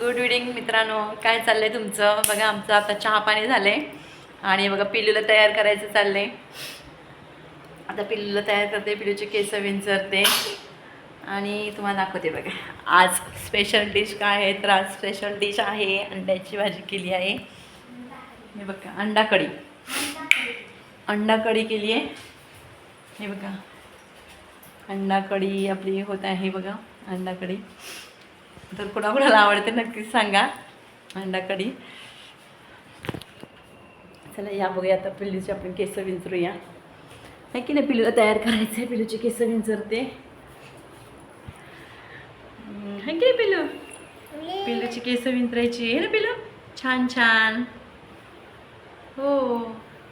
Good evening मित्रांनो. काय चाललं आहे तुमचं? बघा आमचं आता चहा पाणी झालं आहे आणि बघा पिल्लूला तयार करायचं चाललं आहे आता पिल्लूला तयार करते पिल्लूचे केस विंचरते. आणि तुम्हाला दाखवते बघा. आज स्पेशल डिश काय आहे? तर आज स्पेशल डिश आहे. अंड्याची भाजी केली आहे. हे बघा अंडा कढी अंडा कढी केली आहे. हे बघा. अंडा कढी आपली होत आहे बघा अंडा कढी तर कुणाकुणाला आवडते नक्कीच सांगा. अंडा कढी चला या बघूया आता पिल्लूचे आपण केस विंचरूया. आहे की नाही पिल्लूला तयार करायचं आहे पिल्लूचे केस विंचरते. हम्म, है की नाही पिल्लू? पिल्लूची केस विंचरायची. आहे ना पिल्लू? छान छान. हो.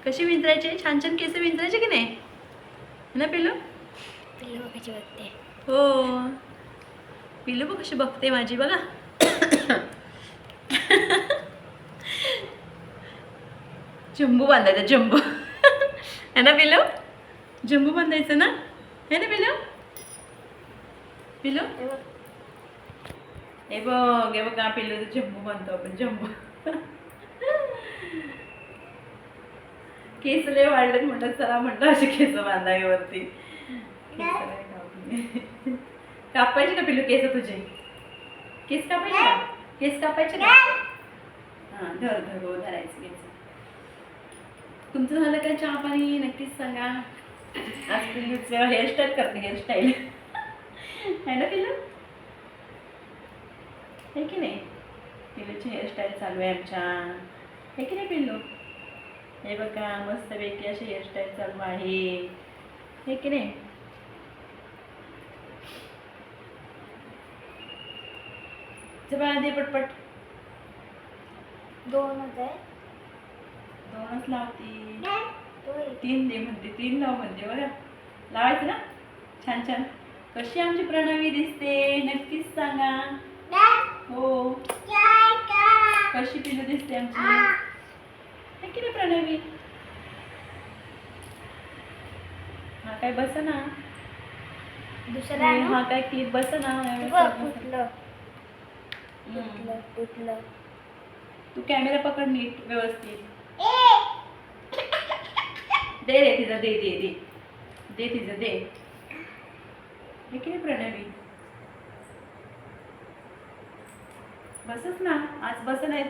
कशी विंचरायची? छान छान केस विंचरायचे की नाही? है ना पिल्लू? पिल्लू कशी बघते. हो. पिल्लू बघ कशी बघते माझी बघा. जंबू बांधायचा जंबू है ना पिल्लू? जंबू बांधायचं ना? है ना पिल्लू? पिल्लू? हे बघ. हे बघा पिल्लू जंबू बांधतो आपण जंबू केस लय वाढलेत म्हणतात चला म्हटलं असे केस बांधावी कापायचे का पिल्लू? केस तुझे. केस कापायचे का? केस कापायचे का? हां धर धर हो धरायचं केस तुमचं झालं का चहा पाणी? नक्कीच सांगा. आज पिल्लूचं हेअरस्टाईल करते हेअरस्टाईल आहे ना पिल्लू? आहे की नाही? पिल्लूची हेअरस्टाईल चालू आहे आमच्या. आहे की नाही पिल्लू? हे बघा मस्तपैकी अशी हेअरस्टाईल चालू आहे. हे की नाही? बाळा दे पटपट. दोन होते दोनच लावती. तीन दे म्हणते तीन लाव म्हणते बघा. लावायचं ना? छान छान. कशी आमची प्रणावी दिसते? नक्कीच सांगा. हो. कशी पिलं दिसते आमची? नाही प्रणावी हा काय बस ना? दुसरं? हा काय क्लिप बस ना तुटलं. तुटलं तू कॅमेरा पकड नीट व्यवस्थित. दे रे तिचं दे दे दे. दे तिचं दे. हे की नाही प्रणवी? बसच ना. आज बस नाहीत.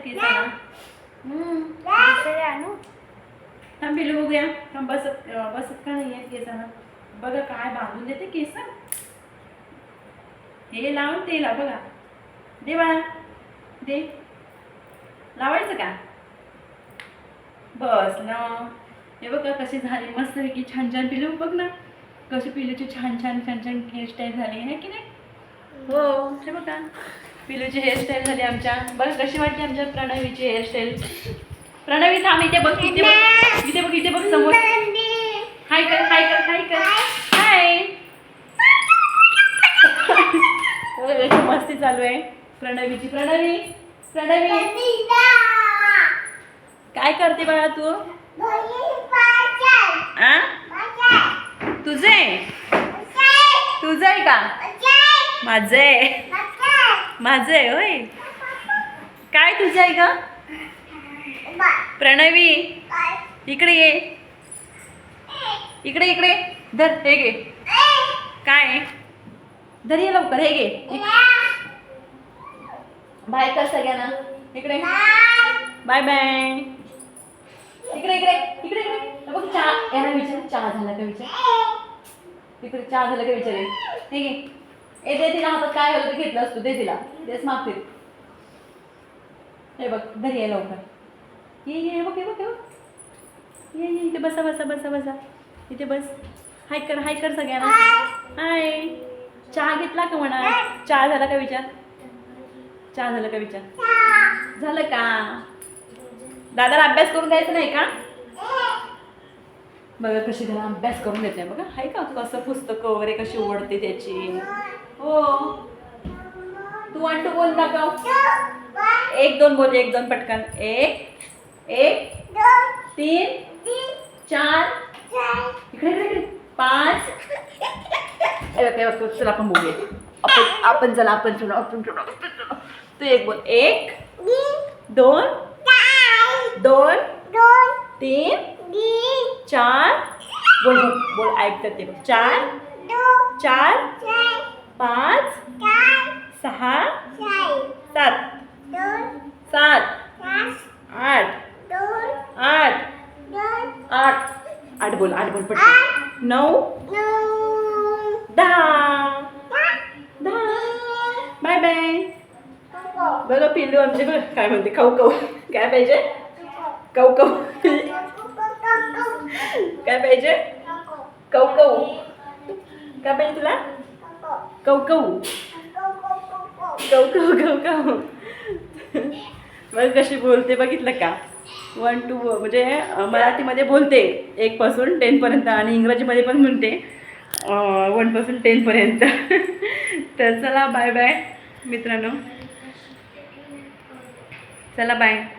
दुसरे आणू थांब पिलू बघूया. थांब बसत बसत का नाही आहेत केसांना बघा काय बांधून देते केस. हे लावून ते लाव बघा. दे बाळा. दे. लावायचं का? बस ना. हे बघा कशी झाली मस्त की छान छान पिलू बघ ना. कशी पिलूची छान छान छान छान हेअरस्टाईल झाली. आहे की नाही? हो. हे बघा. पिलूची हेअरस्टाईल झाली आमच्या. बरं कशी वाटली आमच्या प्रणवीची हेअरस्टाईल प्रणवी थांब इथे बघ इथे बघ. इथे बघ इथे बघ समोर. हाय कर हाय कर हाय कर हाय मस्ती चालू आहे. प्रणवीची प्रणवी प्रणवी. काय करते बाळा तू? आ? तुझे? तुझं आहे का माझं. आहे माझं आहे होय. काय तुझं आहे का प्रणवी. इकडे ये. इकडे इकडे. धर हे घे. काय? धर ये लवकर हे घे. बाय कर सगळ्यांना. इकडे. Bye bye. इकडे इकडे इकडे इकडे. बघ चहा. यांना विचार. चहा झाला का विचार? इकडे चहा झाला का विचार? ठीक आहे ए दे तिला हातात. काय होतं घेतलं असतो. दे तिला. तेच मागते हे बघ घरी आहे लवकर. ये ये बघ ये बघ बघ. ये ये इथे बसा बसा बसा बसा. इथे बस. हाय कर हाय कर सगळ्यांना. हाय. चहा घेतला का म्हणा? चहा झाला का विचार? चहा झालं का विचार? झालं का? दादाला अभ्यास करून द्यायचा नाही का? बघा कशी त्याला अभ्यास करून देते. बघा आहे का कसं पुस्तकं वगैरे कशी ओढते त्याची? हो. तू वन टू बोल दाखव एक दोन बोल एक दोन पटकन. एक एक तीन चार. इकडे इकडे इकडे. पाच. हे चला आपण बोलूया. आपण आपण चला आपण चला आपण चला आपण चला. तू एक बोल एक दोन दोन तीन चार बोल बोल बोल ऐकतात ते बघ. चार चार पाच सहा सात सात आठ आठ आठ आठ बोल आठ बोल पटकन नऊ बघा पिल्लू आमचे बघ काय म्हणते खाऊ खाऊ काय पाहिजे कौ कौ काय पाहिजे कौ कौ काय पाहिजे तुला कौ कौ कौ कौ कौ कौ मग कशी बोलते बघितलं का? वन टू म्हणजे मराठीमध्ये बोलते. एकपासून टेनपर्यंत आणि इंग्रजीमध्ये पण म्हणते. वनपासून टेनपर्यंत तर चला बाय बाय मित्रांनो. चला बाय.